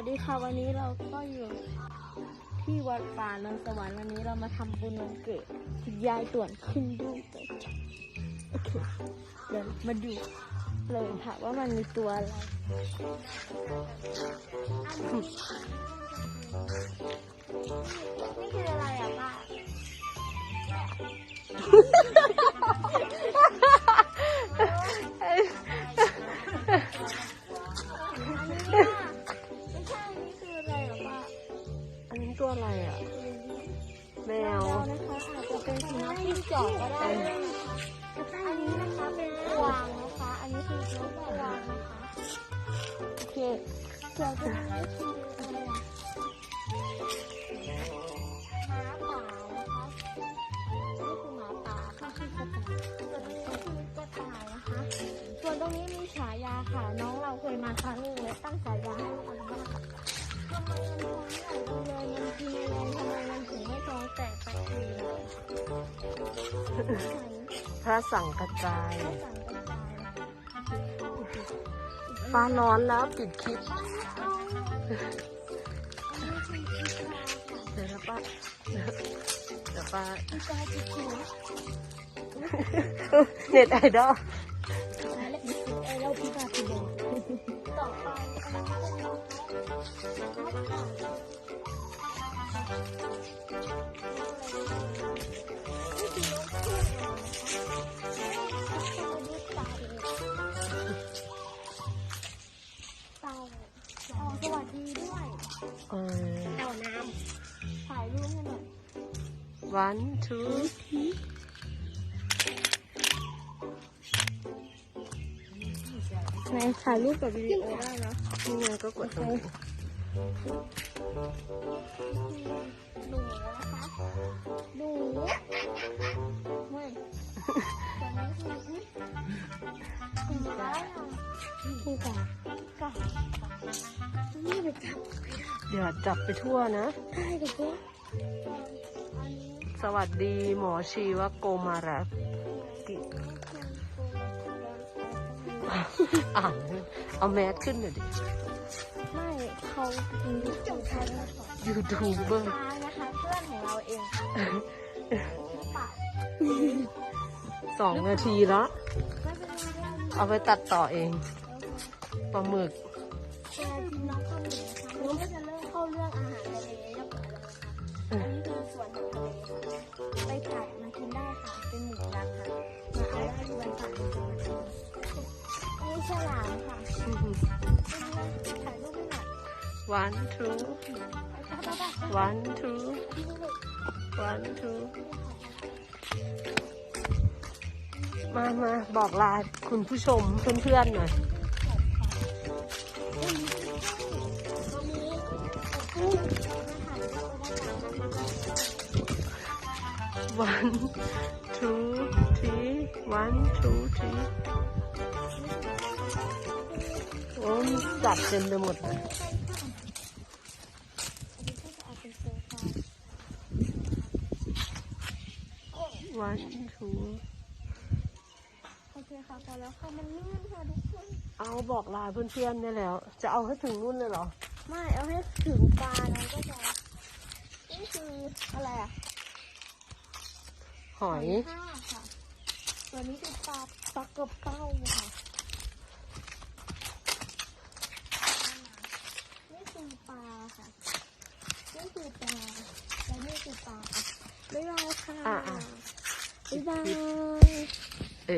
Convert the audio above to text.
วัสดีค่ะวันนี้เราก็อยู่ที่วัดป่านนสวรรค์วันนี้เรามาทำบุญวันเกิดคุณยายต่วนขึ้นดูโอเคเดี๋ยวมาดูเลยค่ะว่ามันมีตัวอะไร ตัวอะไรอะ แมวเรานะคะอาจจะเป็นสุนัขจิ้งจอกก็ได้นะคะอันนี้นะคะเป็นกวางนะคะ อันนี้คือนกกวางนะคะโอเคเกี่ยวกับนี้คืออะไรอะหมาป่านะคะนี่คือหมาป่าค่ะคือกระต่ายส่วนี้คือกระต่ายนะคะ ส่วนตรงนี้มีฉายาค่ะ น้องเราเคยมาครั้งหนึงและตั้งฉายาให้มันว่าทำไมมันท้องใหญ่จังเลยมันกิ พระสังกระจายไม่สั่งกระจายฟ้าร้อนแล้วปิดคลิปเดี๋ยวนะป้าเดี๋ยวป้าอีกาจิ๋วเน็ตไอดอลและอีกไอเราพี่กาจิ๋วต่อไปเต่าอ๋อ สวัสดีด้วยเออเต่าน้ำถ่ายรูปให้หน่อย one two ในถ่ายรูปกับวิดีโอได้นะนี่ไงก็กดตรงนี้ หนูนะคะหนูไม่ตอนนี้คือคุณป้าคุณป้าก็นี่ไปจับเดี๋ยวจับไปทั่วนะได้กับพวสวัสดีหมอชีวโกมารักิอ่านเอาแมสขึ้นหน่อยดิ เขาเป็นยูทูบเขานะคะยูทูบเบอร์ช้างนะคะเพื่อนของเราเองค่ะป่าสองนาทีแล้วไม่เป็นไรไม่เป็นไรเอาไปตัดต่อเองปลาหมึกเวลากินน้ำข้าวเหนียวนะคะเราก็จะเริ่มเข้าเรื่องอาหารทะเลเรียบร้อยแล้วนะคะอันนี้คือส่วนของทะเลค่ะไปถ่ายมากินได้ค่ะเป็นหมูยักษ์ค่ะมาเอาได้ที่วันถ่ายจริงๆนะคะนี่ฉลามค่ะ one two one two one two มามาบอกลาคุณผู้ชมเพื่อนๆหน่อย one two three one two three โอ้มีสัตว์เต็มไปหมดเลย one two โอเคค่ะพอแล้วค่ะมันลื่นค่ะทุกคน เอาบอกลาเพื่อนๆได้แล้ว จะเอาให้ถึงนู่นเลยเหรอ ไม่เอาให้ถึงปลานั้นก็พอนี่คืออะไรอะหอยห้าค่ะ ตัวนี้คือปลาปลากระเป้าค่ะ นี่คือปลาค่ะ นี่คือปลา และนี่คือปลาค่ะบ๊ายบายค่ะ อะอ่